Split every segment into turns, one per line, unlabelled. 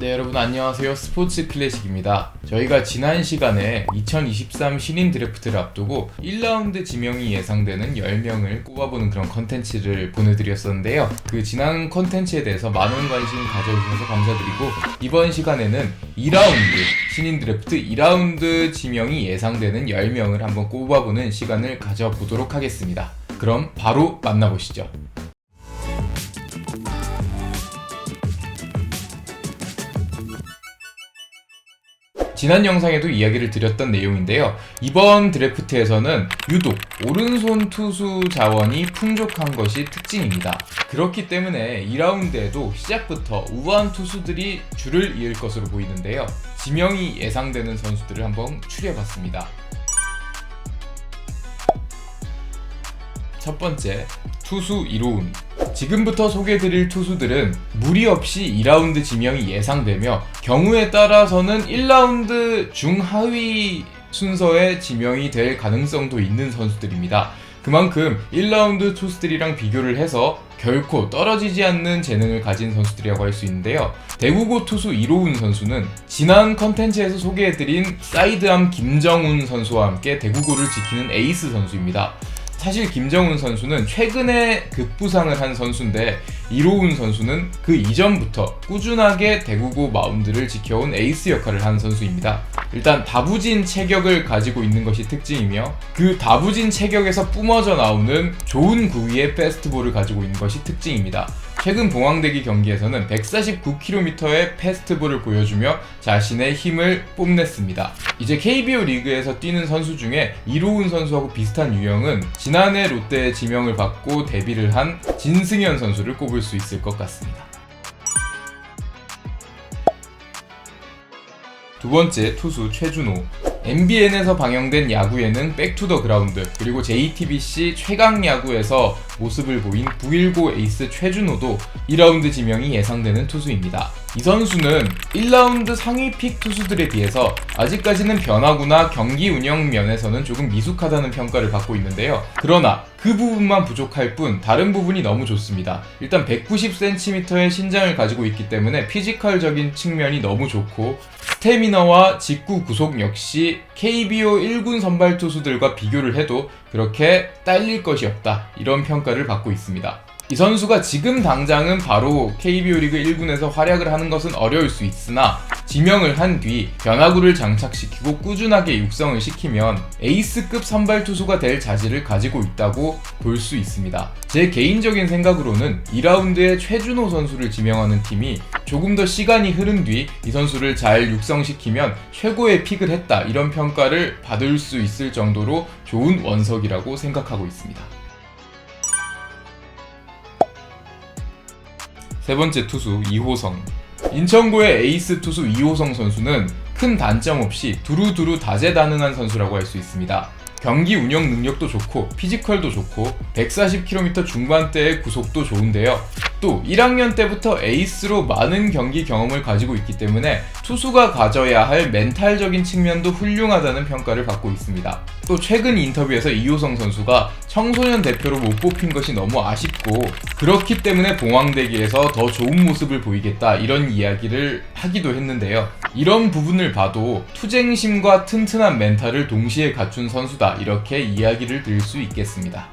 네 여러분 안녕하세요. 스포츠 클래식입니다. 저희가 지난 시간에 2023 신인 드래프트를 앞두고 1라운드 지명이 예상되는 10명을 꼽아보는 그런 컨텐츠를 보내드렸었는데요. 그 지난 컨텐츠에 대해서 많은 관심 가져주셔서 감사드리고 이번 시간에는 2라운드 신인 드래프트 2라운드 지명이 예상되는 10명을 한번 꼽아보는 시간을 가져보도록 하겠습니다. 그럼 바로 만나보시죠 지난 영상에도 이야기를 드렸던 내용인데요. 이번 드래프트에서는 유독 오른손 투수 자원이 풍족한 것이 특징입니다. 그렇기 때문에 2라운드에도 시작부터 우아한 투수들이 줄을 이을 것으로 보이는데요. 지명이 예상되는 선수들을 한번 추려봤습니다. 첫 번째, 투수 이로운. 지금부터 소개드릴 투수들은 무리 없이 2라운드 지명이 예상되며 경우에 따라서는 1라운드 중하위 순서의 지명이 될 가능성도 있는 선수들입니다. 그만큼 1라운드 투수들이랑 비교를 해서 결코 떨어지지 않는 재능을 가진 선수들이라고 할 수 있는데요. 대구고 투수 이로운 선수는 지난 컨텐츠에서 소개해드린 사이드암 김정훈 선수와 함께 대구고를 지키는 에이스 선수입니다. 사실 김정훈 선수는 최근에 급부상을 한 선수인데 이로운 선수는 그 이전부터 꾸준하게 대구고 마운드를 지켜온 에이스 역할을 한 선수입니다. 일단 다부진 체격을 가지고 있는 것이 특징이며 그 다부진 체격에서 뿜어져 나오는 좋은 구위의 패스트볼을 가지고 있는 것이 특징입니다. 최근 봉황대기 경기에서는 149km의 패스트볼을 보여주며 자신의 힘을 뽐냈습니다. 이제 KBO 리그에서 뛰는 선수 중에 이로운 선수하고 비슷한 유형은 지난해 롯데에 지명을 받고 데뷔를 한 진승현 선수를 꼽을 수 있을 것 같습니다. 두 번째 투수 최준호. MBN에서 방영된 야구에는 백투더 그라운드 그리고 JTBC 최강 야구에서 모습을 보인 919 에이스 최준호도 2라운드 지명이 예상되는 투수입니다. 이 선수는 1라운드 상위 픽 투수들에 비해서 아직까지는 변화구나 경기 운영 면에서는 조금 미숙하다는 평가를 받고 있는데요. 그러나 그 부분만 부족할 뿐 다른 부분이 너무 좋습니다. 일단 190cm의 신장을 가지고 있기 때문에 피지컬적인 측면이 너무 좋고 스태미너와 직구 구속 역시 KBO 1군 선발 투수들과 비교를 해도 그렇게 딸릴 것이 없다. 이런 평가 를 받고 있습니다. 이 선수가 지금 당장은 바로 KBO 리그 1군에서 활약을 하는 것은 어려울 수 있으나 지명을 한 뒤 변화구를 장착시키고 꾸준하게 육성을 시키면 에이스급 선발 투수가 될 자질을 가지고 있다고 볼 수 있습니다. 제 개인적인 생각으로는 2라운드에 최준호 선수를 지명하는 팀이 조금 더 시간이 흐른 뒤 이 선수를 잘 육성시키면 최고의 픽을 했다 이런 평가를 받을 수 있을 정도로 좋은 원석이라고 생각하고 있습니다. 세 번째 투수 이호성. 인천고의 에이스 투수 이호성 선수는 큰 단점 없이 두루두루 다재다능한 선수라고 할 수 있습니다. 경기 운영 능력도 좋고 피지컬도 좋고 140km 중반대의 구속도 좋은데요. 또 1학년 때부터 에이스로 많은 경기 경험을 가지고 있기 때문에 투수가 가져야 할 멘탈적인 측면도 훌륭하다는 평가를 받고 있습니다. 또 최근 인터뷰에서 이호성 선수가 청소년 대표로 못 뽑힌 것이 너무 아쉽고 그렇기 때문에 봉황대기에서 더 좋은 모습을 보이겠다 이런 이야기를 하기도 했는데요. 이런 부분을 봐도 투쟁심과 튼튼한 멘탈을 동시에 갖춘 선수다 이렇게 이야기를 드릴 수 있겠습니다.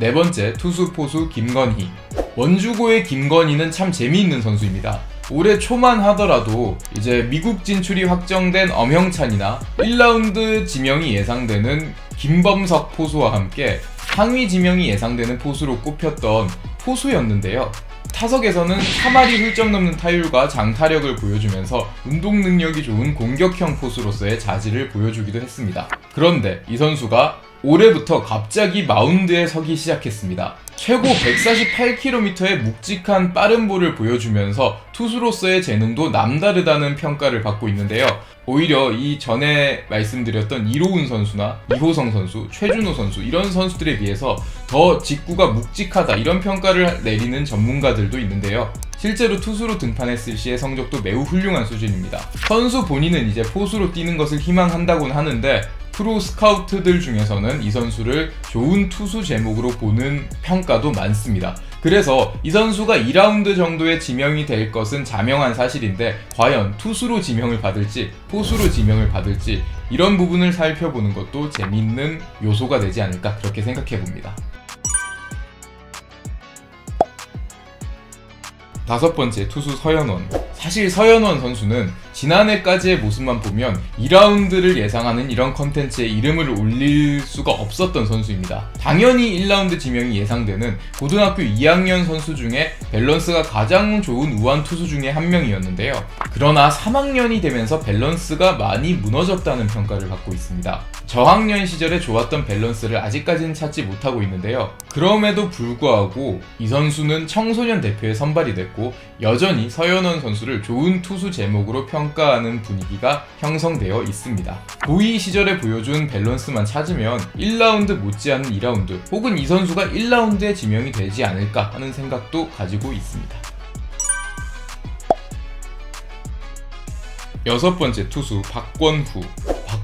네 번째 투수 포수 김건희 원주고의 김건희는 참 재미있는 선수입니다. 올해 초만 하더라도 이제 미국 진출이 확정된 엄형찬이나 1라운드 지명이 예상되는 김범석 포수와 함께 상위 지명이 예상되는 포수로 꼽혔던 포수였는데요. 타석에서는 3할이 훌쩍 넘는 타율과 장타력을 보여주면서 운동 능력이 좋은 공격형 포수로서의 자질을 보여주기도 했습니다. 그런데 이 선수가 올해부터 갑자기 마운드에 서기 시작했습니다. 최고 148km의 묵직한 빠른 볼을 보여주면서 투수로서의 재능도 남다르다는 평가를 받고 있는데요. 오히려 이 전에 말씀드렸던 이로운 선수나 이호성 선수, 최준호 선수 이런 선수들에 비해서 더 직구가 묵직하다 이런 평가를 내리는 전문가들도 있는데요. 실제로 투수로 등판했을 시의 성적도 매우 훌륭한 수준입니다. 선수 본인은 이제 포수로 뛰는 것을 희망한다고는 하는데 프로 스카우트들 중에서는 이 선수를 좋은 투수 제목으로 보는 평가도 많습니다. 그래서 이 선수가 2라운드 정도의 지명이 될 것은 자명한 사실인데 과연 투수로 지명을 받을지 포수로 지명을 받을지 이런 부분을 살펴보는 것도 재밌는 요소가 되지 않을까 그렇게 생각해 봅니다. 다섯 번째 투수 서현원. 사실 서현원 선수는 지난해까지의 모습만 보면 2라운드를 예상하는 이런 컨텐츠에 이름을 올릴 수가 없었던 선수입니다. 당연히 1라운드 지명이 예상되는 고등학교 2학년 선수 중에 밸런스가 가장 좋은 우한 투수 중에 한 명이었는데요. 그러나 3학년이 되면서 밸런스가 많이 무너졌다는 평가를 받고 있습니다. 저학년 시절에 좋았던 밸런스를 아직까지는 찾지 못하고 있는데요. 그럼에도 불구하고 이 선수는 청소년 대표에 선발이 됐고 여전히 서현원 선수를 좋은 투수 제목으로 평가하는 분위기가 형성되어 있습니다. 고2 시절에 보여준 밸런스만 찾으면 1라운드 못지않은 2라운드 혹은 이 선수가 1라운드에 지명이 되지 않을까 하는 생각도 가지고 있습니다. 여섯 번째 투수 박권후.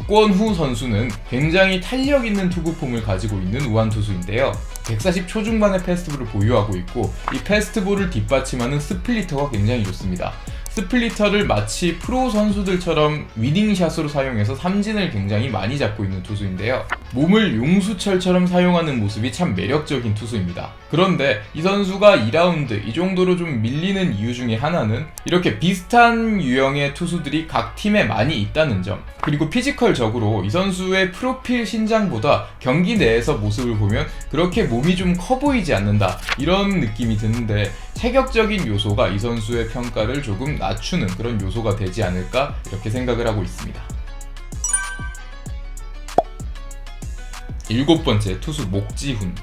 박권후 선수는 굉장히 탄력 있는 투구폼을 가지고 있는 우한 투수인데요. 140 초중반의 패스트볼을 보유하고 있고 이 패스트볼을 뒷받침하는 스플리터가 굉장히 좋습니다. 스플리터를 마치 프로 선수들처럼 위닝샷으로 사용해서 삼진을 굉장히 많이 잡고 있는 투수인데요. 몸을 용수철처럼 사용하는 모습이 참 매력적인 투수입니다. 그런데 이 선수가 2라운드 이 정도로 좀 밀리는 이유 중에 하나는 이렇게 비슷한 유형의 투수들이 각 팀에 많이 있다는 점 그리고 피지컬적으로 이 선수의 프로필 신장보다 경기 내에서 모습을 보면 그렇게 몸이 좀 커 보이지 않는다 이런 느낌이 드는데 체격적인 요소가 이 선수의 평가를 조금 낮추는 그런 요소가 되지 않을까 이렇게 생각을 하고 있습니다. 일곱 번째 투수 목지훈.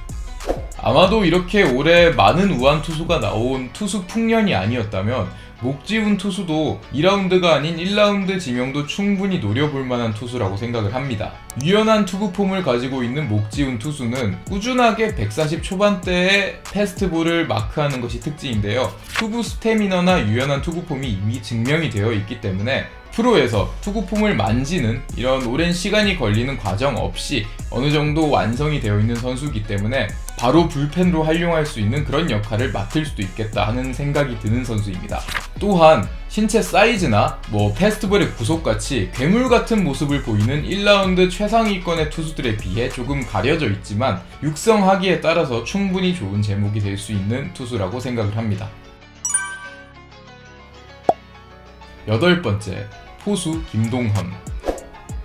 아마도 이렇게 올해 많은 우한 투수가 나온 투수 풍년이 아니었다면 목지훈 투수도 2라운드가 아닌 1라운드 지명도 충분히 노려볼 만한 투수라고 생각을 합니다. 유연한 투구 폼을 가지고 있는 목지훈 투수는 꾸준하게 140 초반대의 패스트볼을 마크하는 것이 특징인데요. 투구 스태미너나 유연한 투구 폼이 이미 증명이 되어 있기 때문에 프로에서 투구폼을 만지는 이런 오랜 시간이 걸리는 과정 없이 어느 정도 완성이 되어 있는 선수이기 때문에 바로 불펜으로 활용할 수 있는 그런 역할을 맡을 수도 있겠다 하는 생각이 드는 선수입니다. 또한 신체 사이즈나 뭐 페스티벌의 구속같이 괴물 같은 모습을 보이는 1라운드 최상위권의 투수들에 비해 조금 가려져 있지만 육성하기에 따라서 충분히 좋은 제목이 될 수 있는 투수라고 생각을 합니다. 여덟 번째, 포수 김동헌.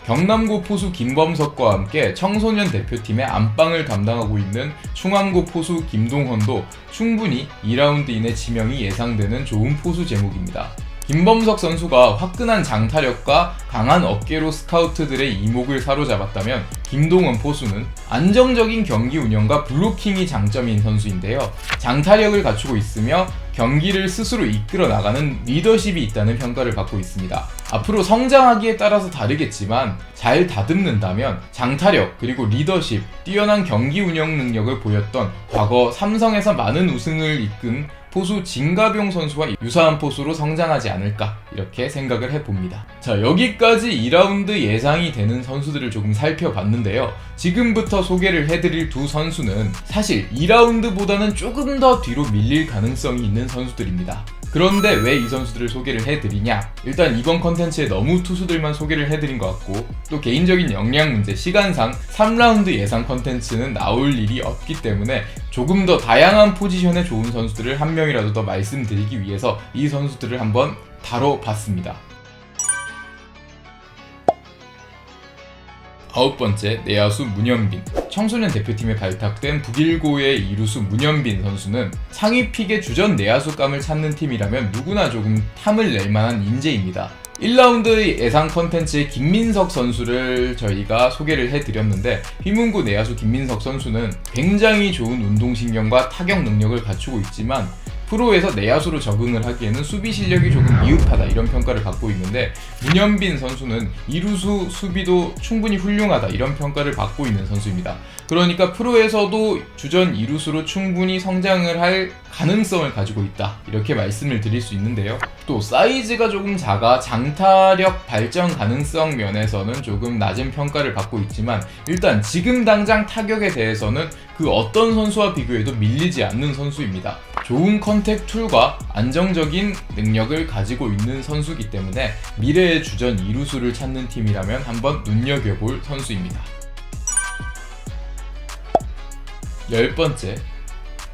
경남고 포수 김범석과 함께 청소년 대표팀의 안방을 담당하고 있는 충암고 포수 김동헌도 충분히 2라운드 이내 지명이 예상되는 좋은 포수 제목입니다. 김범석 선수가 화끈한 장타력과 강한 어깨로 스카우트들의 이목을 사로잡았다면 김동원 포수는 안정적인 경기 운영과 블로킹이 장점인 선수인데요. 장타력을 갖추고 있으며 경기를 스스로 이끌어 나가는 리더십이 있다는 평가를 받고 있습니다. 앞으로 성장하기에 따라서 다르겠지만 잘 다듬는다면 장타력 그리고 리더십, 뛰어난 경기 운영 능력을 보였던 과거 삼성에서 많은 우승을 이끈 포수 진가병 선수와 유사한 포수로 성장하지 않을까 이렇게 생각을 해봅니다. 자 여기까지 2라운드 예상이 되는 선수들을 조금 살펴봤는데요. 지금부터 소개를 해드릴 두 선수는 사실 2라운드보다는 조금 더 뒤로 밀릴 가능성이 있는 선수들입니다. 그런데 왜 이 선수들을 소개를 해드리냐? 일단 이번 컨텐츠에 너무 투수들만 소개를 해드린 것 같고 또 개인적인 역량 문제, 시간상 3라운드 예상 컨텐츠는 나올 일이 없기 때문에 조금 더 다양한 포지션에 좋은 선수들을 한 명이라도 더 말씀드리기 위해서 이 선수들을 한번 다뤄봤습니다. 아홉 번째 내야수 문현빈 청소년 대표팀에 발탁된 북일고의 이루수 문현빈 선수는 상위 픽의 주전 내야수감을 찾는 팀이라면 누구나 조금 탐을 낼 만한 인재입니다. 1라운드 예상 컨텐츠의 김민석 선수를 저희가 소개를 해드렸는데 휘문고 내야수 김민석 선수는 굉장히 좋은 운동신경과 타격 능력을 갖추고 있지만 프로에서 내야수로 적응을 하기에는 수비 실력이 조금 미흡하다 이런 평가를 받고 있는데 문현빈 선수는 이루수 수비도 충분히 훌륭하다 이런 평가를 받고 있는 선수입니다. 그러니까 프로에서도 주전 이루수로 충분히 성장을 할 가능성을 가지고 있다 이렇게 말씀을 드릴 수 있는데요 또 사이즈가 조금 작아 장타력 발전 가능성 면에서는 조금 낮은 평가를 받고 있지만 일단 지금 당장 타격에 대해서는 그 어떤 선수와 비교해도 밀리지 않는 선수입니다. 좋은 컨택 툴과 안정적인 능력을 가지고 있는 선수이기 때문에 미래의 주전 이루수를 찾는 팀이라면 한번 눈여겨볼 선수입니다. 열 번째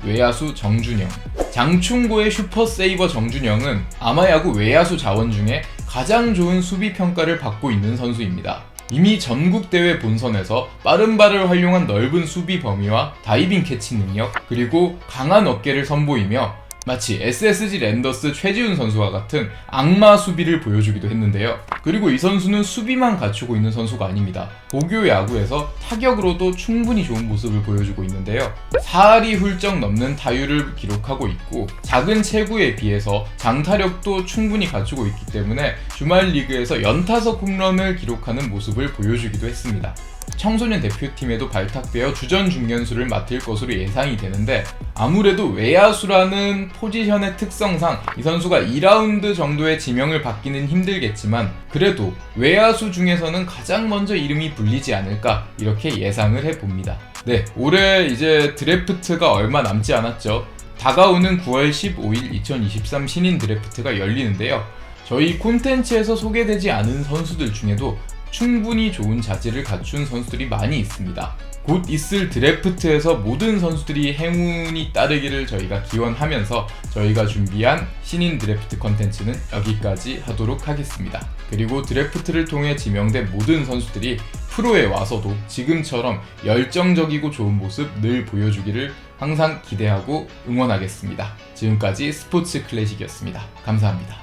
외야수 정준영 장충고의 슈퍼세이버 정준영은 아마야구 외야수 자원 중에 가장 좋은 수비 평가를 받고 있는 선수입니다. 이미 전국 대회 본선에서 빠른 발을 활용한 넓은 수비 범위와 다이빙 캐치 능력 그리고 강한 어깨를 선보이며 마치 SSG 랜더스 최지훈 선수와 같은 악마 수비를 보여주기도 했는데요. 그리고 이 선수는 수비만 갖추고 있는 선수가 아닙니다. 고교 야구에서 타격으로도 충분히 좋은 모습을 보여주고 있는데요. 4할이 훌쩍 넘는 타율을 기록하고 있고 작은 체구에 비해서 장타력도 충분히 갖추고 있기 때문에 주말 리그에서 연타석 홈런을 기록하는 모습을 보여주기도 했습니다. 청소년 대표팀에도 발탁되어 주전 중견수를 맡을 것으로 예상이 되는데 아무래도 외야수라는 포지션의 특성상 이 선수가 2라운드 정도의 지명을 받기는 힘들겠지만 그래도 외야수 중에서는 가장 먼저 이름이 불리지 않을까 이렇게 예상을 해봅니다. 네, 올해 이제 드래프트가 얼마 남지 않았죠. 다가오는 9월 15일 2023 신인 드래프트가 열리는데요. 저희 콘텐츠에서 소개되지 않은 선수들 중에도 충분히 좋은 자질을 갖춘 선수들이 많이 있습니다. 곧 있을 드래프트에서 모든 선수들이 행운이 따르기를 저희가 기원하면서 저희가 준비한 신인 드래프트 컨텐츠는 여기까지 하도록 하겠습니다. 그리고 드래프트를 통해 지명된 모든 선수들이 프로에 와서도 지금처럼 열정적이고 좋은 모습 늘 보여주기를 항상 기대하고 응원하겠습니다. 지금까지 스포츠 클래식이었습니다. 감사합니다.